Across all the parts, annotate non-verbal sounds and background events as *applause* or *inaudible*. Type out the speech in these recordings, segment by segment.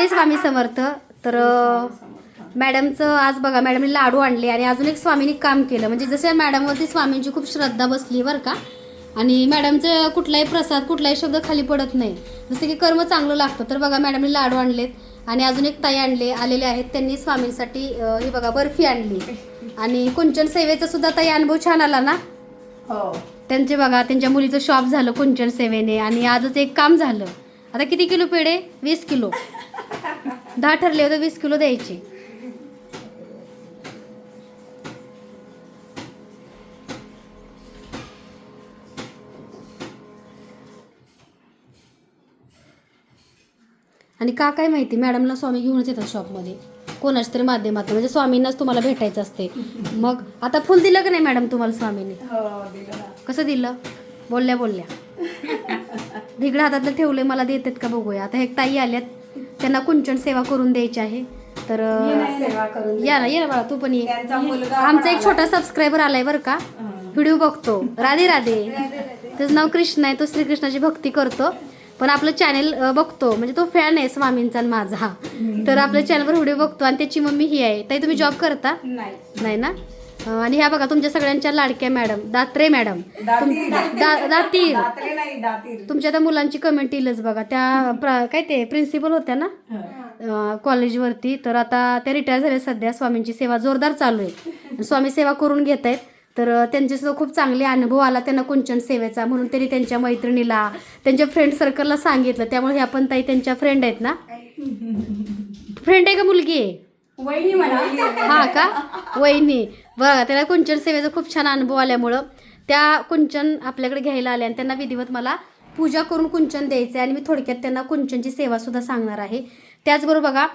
श्री स्वामी समर्थ. तर मॅडमचं आज बघा मॅडमने लाडू आणले आणि अजून एक स्वामींनी काम केलं. म्हणजे जसं मॅडमवरती स्वामींची खूप श्रद्धा बसली बरं का. आणि मॅडमचं कुठलाही प्रसाद कुठलाही शब्द खाली पडत नाही. जसं की कर्म चांगलं लागतं. तर बघा मॅडमने लाडू आणलेत आणि अजून एक ताई आणले आलेले आहेत. त्यांनी स्वामींसाठी ही बघा बर्फी आणली. आणि कुंचन सेवेचा सुद्धा ताई अनुभव छान आला ना? हो. त्यांचे बघा त्यांच्या मुलीचं शॉप झालं कुंचन सेवेने आणि आजच एक काम झालं. आता किती किलो पेढे? वीस किलो. दहा ठरले होते वीस किलो द्यायचे. आणि का काय माहिती मॅडमला स्वामी घेऊनच येतात शॉपमध्ये. कोणाच्या तरी माध्यमातून म्हणजे स्वामींनाच तुम्हाला भेटायचं असते. मग आता फुल दिलं का नाही मॅडम तुम्हाला स्वामीने? हो कसं दिलं? बोलल्या बोलल्या. *laughs* धिगडं हातातलं ठेवलंय मला देतात का बघूया. आता एक ताई आल्यात. त्यांना कुंचन सेवा करून द्यायची आहे? तर ये ना, या ना बाळा तू पण ये. आमचा एक छोटा सबस्क्रायबर आलाय बरं का? व्हिडिओ बघतो. राधे राधे. त्याचं नाव कृष्ण आहे तो श्रीकृष्णाची भक्ती करतो. पण आपलं चॅनेल बघतो. म्हणजे तो फॅन आहे स्वामींचा आणि माझा. तर आपल्या चॅनलवर व्हिडिओ बघतो आणि त्याची मम्मी ही आहे. ताई तुम्ही जॉब करता? नाही ना? आणि ह्या बघा तुमच्या सगळ्यांच्या लाडक्या मॅडम दात्रे मॅडम. दातीर. दा- दातीर दातरे नाही दातीर तुमच्या त्या मुलांची कमेंट येईलच बघा. त्या प्र- काय ते प्रिन्सिपल होत्या ना? कॉलेजवरती तर आता त्या रिटायर झाल्या सध्या. स्वामींची सेवा जोरदार चालू आहे. स्वामी सेवा करून घेत आहेत. तर अं, त्यांचे सुद्धा खूप चांगले अनुभव आला त्यांना कुंचन सेवेचा. म्हणून त्यांनी त्यांच्या मैत्रिणीला त्यांच्या फ्रेंड सर्कलला सांगितलं. त्यामुळे ह्या पण ताई त्यांच्या फ्रेंड आहेत ना? फ्रेंड आहे का मुलगी आहे? वहिनी म्हणा. हा का? वहिनी. बघा त्याला कुंचन सेवेचा खूप छान अनुभव आल्यामुळं त्या कुंचन आपल्याकडे घ्यायला आल्या आणि त्यांना विधिवत मला पूजा करून कुंचन द्यायचं आहे आणि मी थोडक्यात त्यांना कुंचनची सेवा सुद्धा सांगणार आहे. त्याचबरोबर बघा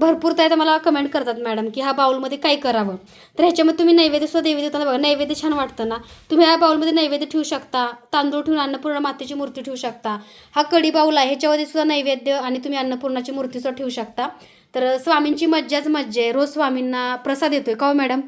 भरपूर त्या मला कमेंट करतात मॅडम की ह्या बाउलमध्ये काय करावं? तर ह्याच्यामध्ये तुम्ही नैवेद्य सुद्धा देवी देताना बघा नैवेद्य छान वाटतं ना? तुम्ही ह्या बाउलमध्ये नैवेद्य ठेवू शकता तांदूळ ठेवून अन्नपूर्णा मातेची मूर्ती ठेवू शकता हा कडी बाऊल आहे ह्याच्यामध्ये सुद्धा नैवेद्य आणि तुम्ही अन्नपूर्णाची मूर्ती सुद्धा ठेवू शकता. तर स्वामींची मज्जाच मज्जा आहे. रोज स्वामींना प्रसाद येतोय का हो मॅडम?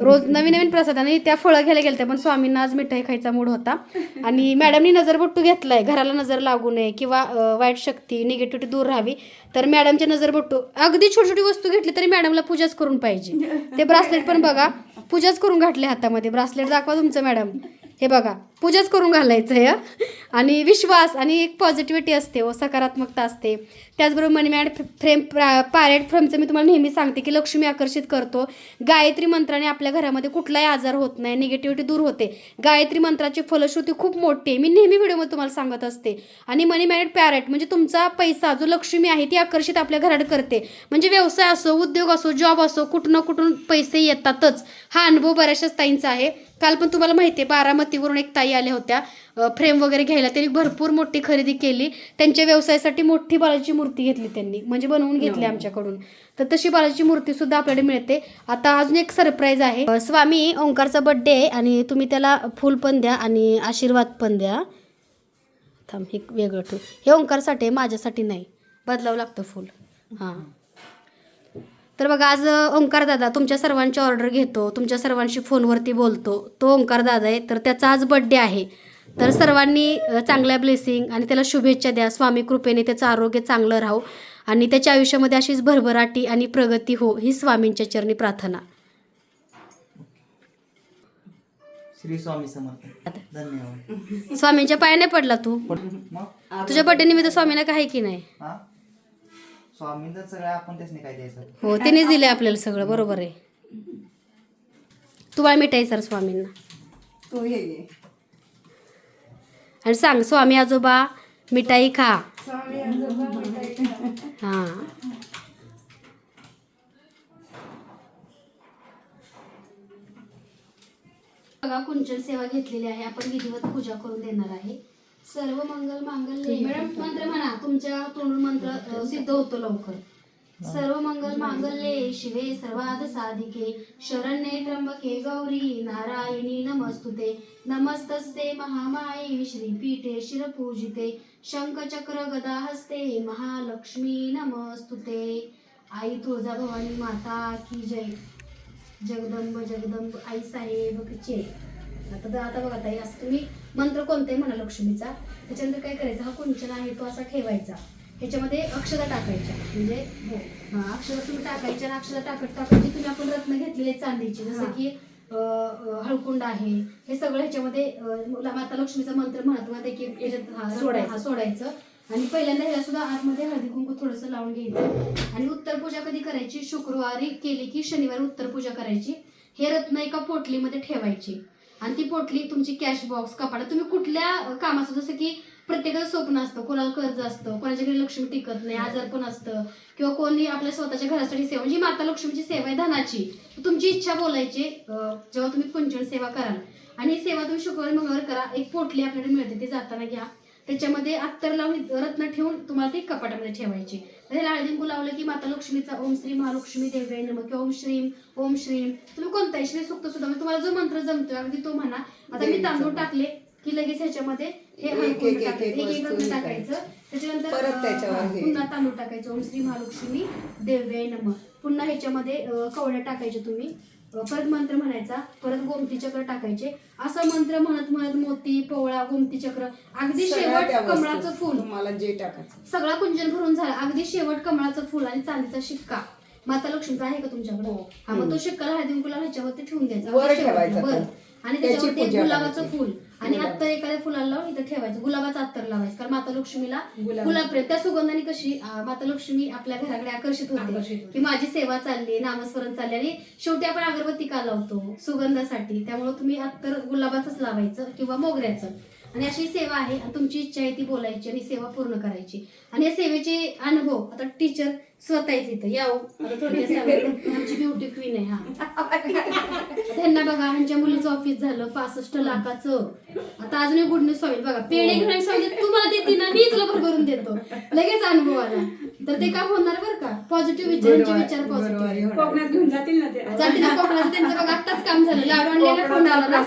रोज नवीन नवीन प्रसाद आणि त्या फळं घ्यायला गेलत्या पण स्वामींना आज मिठाई खायचा मूड होता. आणि मॅडमनी नजरबट्टू घेतलाय घराला नजर लागू नये किंवा वाईट शक्ती निगेटिव्हिटी दूर राहावी. तर मॅडमचे नजरबट्टू अगदी छोटी छोटी वस्तू घेतली तरी मॅडमला पूजाच करून पाहिजे. ते ब्रासलेट पण बघा पूजाच करून घातले हातामध्ये. ब्रासलेट दाखवा तुमचं मॅडम. हे बघा पूजाच करून घालायचं आहे आणि विश्वास आणि एक पॉझिटिव्हिटी असते व सकारात्मकता असते. त्याचबरोबर मनी मॅड फ्रेम पॅरेट फ्रेमचं मी तुम्हाला नेहमी सांगते की लक्ष्मी आकर्षित करतो. गायत्री मंत्राने आपल्या घरामध्ये कुठलाही आजार होत नाही निगेटिव्हिटी दूर होते. गायत्री मंत्राची फलश्रुती खूप मोठी आहे. मी नेहमी व्हिडिओमध्ये तुम्हाला सांगत असते. आणि मनी मॅड पॅरेट म्हणजे तुमचा पैसा जो लक्ष्मी आहे ती आकर्षित आपल्या घरात करते. म्हणजे व्यवसाय असो उद्योग असो जॉब असो कुठं ना कुठून पैसे येतातच. हा अनुभव बऱ्याचशाच ताईंचा आहे. काल पण तुम्हाला माहिती आहे बारामतीवरून एक ताई आल्या होत्या. फ्रेम वगैरे घ्यायला त्यांनी भरपूर मोठी खरेदी केली. त्यांच्या व्यवसायासाठी मोठी बालाची मूर्ती घेतली त्यांनी. म्हणजे बनवून घेतली आमच्याकडून. तर तशी बालाची मूर्ती सुद्धा आपल्याकडे मिळते. आता अजून एक सरप्राईज आहे. स्वामी ओंकारचा बड्डे आहे आणि तुम्ही त्याला फूल पण द्या आणि आशीर्वाद पण द्या. थांब हे वेगळं ठेव. हे ओंकारसाठी आहे माझ्यासाठी नाही. बदलावं लागतं फुल. हां. तर बघा आज ओंकार दादा तुमच्या सर्वांची ऑर्डर घेतो. तुमच्या सर्वांशी फोनवरती बोलतो. तो ओंकार दादा आहे तर त्याचा आज बड्डे आहे. तर सर्वांनी चांगल्या ब्लेसिंग आणि त्याला शुभेच्छा द्या. स्वामी कृपेने त्याचं आरोग्य चांगलं राहो आणि त्याच्या आयुष्यामध्ये अशीच भरभराटी आणि प्रगती हो ही स्वामींच्या चरणी प्रार्थना. श्री स्वामी समर्थ. धन्यवाद. स्वामींच्या पायाने पडला तू. तुझ्या बड्डे निमित्त स्वामींना काही की नाही? हा स्वामी तर सगळं आपण त्यासने काय द्यायचं? हो त्यांनीच दिले आपल्याला सगळं बरोबर आहे. तू बाळ मिठाई सर स्वामींना. तू ये ये आणि सांग स्वामी आजोबा मिठाई खा. स्वामी आजोबा मिठाई खा. हां. बघा कुंचन सेवा घेतलेली आहे. आपण विधिवत पूजा करून देणार आहे. सर्व मंगल मांगल्ये. मॅडम मंत्र म्हणा तुमच्या तोंडून मंत्र सिद्ध होतो लवकर. सर्व मंगल मांगल्ये शिवे सर्वाद साधिके. शरण्ये त्र्यंबके गौरी नारायणी नमस्तुते. नमस्तस्ते महामाये श्रीपीठे शिरपूजिते. शंखचक्र गदा हस्ते महालक्ष्मी नमस्तुते. आई तुळजाभवानी माता की जय. जगदंब जगदंब आई साहेब चे आता आता बघा ताई असं तुम्ही मंत्र कोणताही म्हणा लक्ष्मीचा त्याच्यानंतर काय करायचं? हा कुंचन आहे तो असा ठेवायचा. ह्याच्यामध्ये अक्षता टाकायच्या. म्हणजे हा, अक्षता तुम्ही टाकायच्या आणि अक्षता टाकत टाकत जे तुम्ही आपण रत्न घेतलेले चांदीचे जसं. की हळकुंड आहे. हे सगळं ह्याच्यामध्ये माता लक्ष्मीचा मंत्र म्हणत मध्ये की याच्यात सोडायचं. हा, सोडायचं. आणि पहिल्यांदा ह्याला सुद्धा आतमध्ये हळदी कुंकू थोडंसं लावून घ्यायचं. आणि उत्तर पूजा कधी करायची? शुक्रवारी केली की शनिवारी उत्तर पूजा करायची. हे रत्न एका पोटलीमध्ये ठेवायची. आणि ती पोटली तुमची कॅश बॉक्स कपाट तुम्ही कुठल्या कामाचं जसं की प्रत्येकाचं स्वप्न असतं कोणाला कर्ज असतं कोणाच्या घरी लक्ष्मी टिकत नाही आजार पण असतं किंवा कोणी आपल्या स्वतःच्या घरासाठी सेवा म्हणजे माता लक्ष्मीची सेवा आहे धनाची. तुमची इच्छा बोलायची जेव्हा तुम्ही कुंचन सेवा कराल. आणि ही सेवा तुम्ही शुक्रवारी मंगळवार करा एक पोटली आपल्याकडे मिळते ती जाताना घ्या. त्याच्यामध्ये अत्तर लावून रत्न ठेवून तुम्हाला ती कपाटामध्ये ठेवायची. हळदी कुंकू लावलं की माता लक्ष्मीचा ओम श्री महालक्ष्मी देव्याय नमः किंवा ओम श्रीम ओम श्रीम तुम्ही कोणताही श्री सुक्त सुद्धा म्हणजे तुम्हाला जो मंत्र जमतोय अगदी तो म्हणा. आता मी तांदूळ. टाकले की लगेच ह्याच्यामध्ये हे टाकायचं. त्याच्यानंतर. पुन्हा तांदूळ टाकायचं. ओम श्री महालक्ष्मी देव्याय नमः. पुन्हा ह्याच्यामध्ये कवड्या टाकायच्या तुम्ही. परत मंत्र म्हणायचा परत गोमती चक्र टाकायचे. असं मंत्र म्हणत म्हणत मोती पोवळा गोमती चक्र अगदी शेवट. कमळाचं फुल. तुम्हाला जे टाकायचं. सगळा कुंजन भरून झाला. अगदी शेवट कमळाचं फुल आणि चांदीचा शिक्का. माता लक्ष्मीचा आहे का तुमच्याकडे? हो. हा मग तो शिक्का हळदी कुंकूला ह्याच्यावरती ठेवून द्यायचा. आणि त्याची त्याच्यावरती एक गुलाबाचं. फुल. आणि. अत्तर एखाद्या फुलाला लावून इथं ठेवायचं. गुलाबाचं अत्तर लावायचं. कारण माता लक्ष्मीला गुलाब. त्या सुगंधाने कशी माता लक्ष्मी आपल्या घराकडे आकर्षित होते. की माझी सेवा चालली नामस्मरण चालली. आणि शेवटी आपण अगरबत्ती का लावतो? सुगंधासाठी. त्यामुळे तुम्ही अत्तर गुलाबाचंच लावायचं किंवा मोगऱ्याचं. आणि अशी सेवा आहे. आणि तुमची इच्छा आहे ती बोलायची आणि सेवा पूर्ण करायची. आणि या सेवेचे अनुभव आता टीचर स्वतः इथं यावं. आमची ब्युटी क्वीन आहे हा. त्यांना बघा ह्यांच्या मुलीचं ऑफिस झालं पासष्ट लाखाचं. आता अजून एक गुड न्यूज स्वामी बघा. पेढे घेऊन आणि स्वामी तू मला देते ना मी तुला भरभरून देतो. लगेच अनुभव आला. तर ते काम होणार बरं का? पॉझिटिव्ह विचार यांचे विचार पॉझिटिव्ह. कोकणात घेऊन जातील ना ते? जाते ना कोकणाचं त्यांचं बघा आत्ताच काम झालं. लाडू आणलेला फोन आला ना.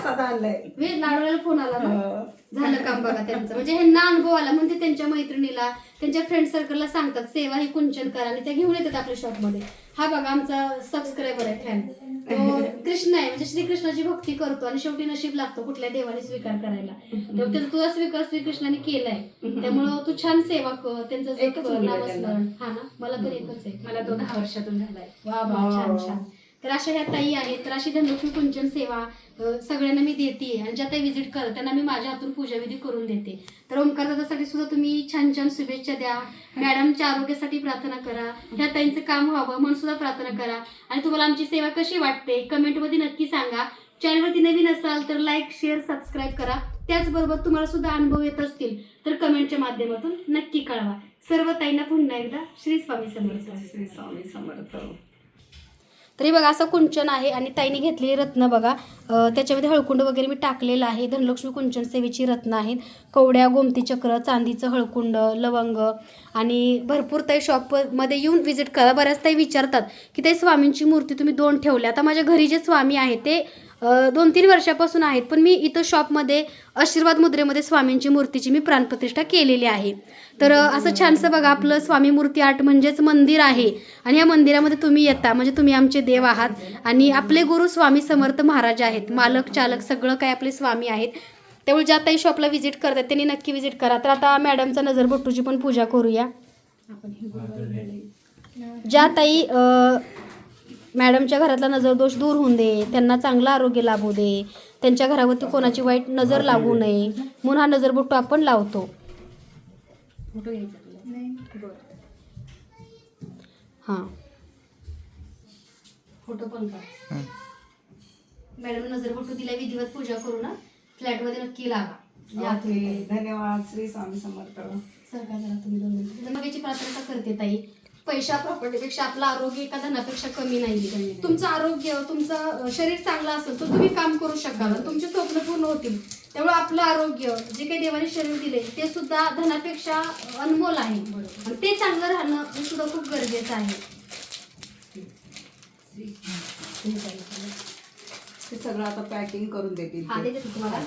वे लाडूला फोन आला ना. हो. झालं काम बघा त्यांचं. म्हणजे ह्यांना अनुभव आला. म्हणजे त्यांच्या मैत्रिणीला त्यांच्या फ्रेंड सर्कलला सांगतात सेवा ही कुंचन करा. आणि त्या घेऊन येतात आपल्या शॉपमध्ये हा बघा आमचा सबस्क्रायबर आहे फॅन कृष्ण आहे म्हणजे श्रीकृष्णाची भक्ती करतो आणि शेवटी नशीब लागतो कुठल्या देवाने स्वीकार करायला. त्याचा तुझा स्वीकार श्रीकृष्णाने केलाय. त्यामुळं तू छान सेवा कर त्यांचं नामस्मरण. हा ना? मला तर एकच आहे. मला तो दहा वर्षातून झालाय. वा वा. छान छान. तर अशा ह्या ताई आहेत. तर अशी धनलक्ष्मी कुंचन सेवा सगळ्यांना मी देते आणि ज्या ताई व्हिजिट करत त्यांना मी माझ्या हातून पूजाविधी करून देते. तर ओंकार दादासाठी सुद्धा तुम्ही छान छान शुभेच्छा द्या. मॅडमच्या आरोग्यासाठी प्रार्थना करा. ह्या ताईंचं काम व्हावं म्हणून सुद्धा प्रार्थना करा. आणि तुम्हाला आमची सेवा कशी वाटते कमेंटमध्ये नक्की सांगा. चॅनलवरती नवीन असाल तर लाईक शेअर सबस्क्राईब करा. त्याचबरोबर तुम्हाला सुद्धा अनुभव येत असतील तर कमेंटच्या माध्यमातून नक्की कळवा. सर्व ताईंना पुन्हा एकदा श्री स्वामी समर्थ. श्री स्वामी समर्थ. तरी बघा असं कुंचन आहे आणि ताईने घेतलेली रत्न बघा. त्याच्यामध्ये हळकुंड वगैरे मी टाकलेलं आहे. धनलक्ष्मी कुंचन सेवेची रत्न आहेत. कवड्या गोमती चक्र चांदीचं हळकुंड लवंग आणि भरपूर ताई शॉपमध्ये येऊन व्हिजिट करा. बऱ्याच ताई विचारतात की ते स्वामींची मूर्ती तुम्ही दोन ठेवल्या. आता माझ्या घरी जे स्वामी आहे ते दोन तीन वर्षापासून आहेत पण मी इथं शॉपमध्ये आशीर्वाद मुद्रेमध्ये स्वामींची मूर्तीची मी प्राणप्रतिष्ठा केलेली आहे. तर असं छानसं बघा आपलं स्वामी मूर्ती आर्ट म्हणजेच मंदिर आहे. आणि या मंदिरामध्ये तुम्ही येता म्हणजे तुम्ही आमचे देव आहात. आणि आपले गुरु स्वामी समर्थ महाराज आहेत. मालक चालक सगळं काय आपले स्वामी आहेत. त्यामुळे ज्या ताई शॉपला व्हिजिट करतात त्यांनी नक्की व्हिजिट करा. तर आता मॅडमचा नजरबट्टूची पण पूजा करूया. ज्या ताई अं, मॅडमच्या घरातला नजरदोष दूर होऊन दे त्यांना चांगलं आरोग्य लाभू दे. त्यांच्या घरावरती कोणाची वाईट नजर लागू नये. म्हणून हा नजरबट्टू आपण लावतो. हां. फोटो पण का मॅडम नजरबट्टू तिला विधिवत पूजा करू ना. फ्लॅटमध्ये नक्की ओके. धन्यवाद. श्री स्वामी समर्थ. सरकार प्रार्थना करते ताई. पैशा प्रॉपर्टीपेक्षा आपलं आरोग्य एका धनापेक्षा कमी नाही तुमचं आरोग्य तुमचं शरीर चांगलं असेल तर तुम्ही काम करू शकाल. तुमचे स्वप्न पूर्ण होतील. त्यामुळे आपलं आरोग्य जे काही देवाने शरीर दिले ते सुद्धा धनापेक्षा अनमोल आहे. आणि ते चांगलं राहणं हे सुद्धा खूप गरजेचं आहे. सगळं आता पॅकिंग करून देतील तुम्हाला.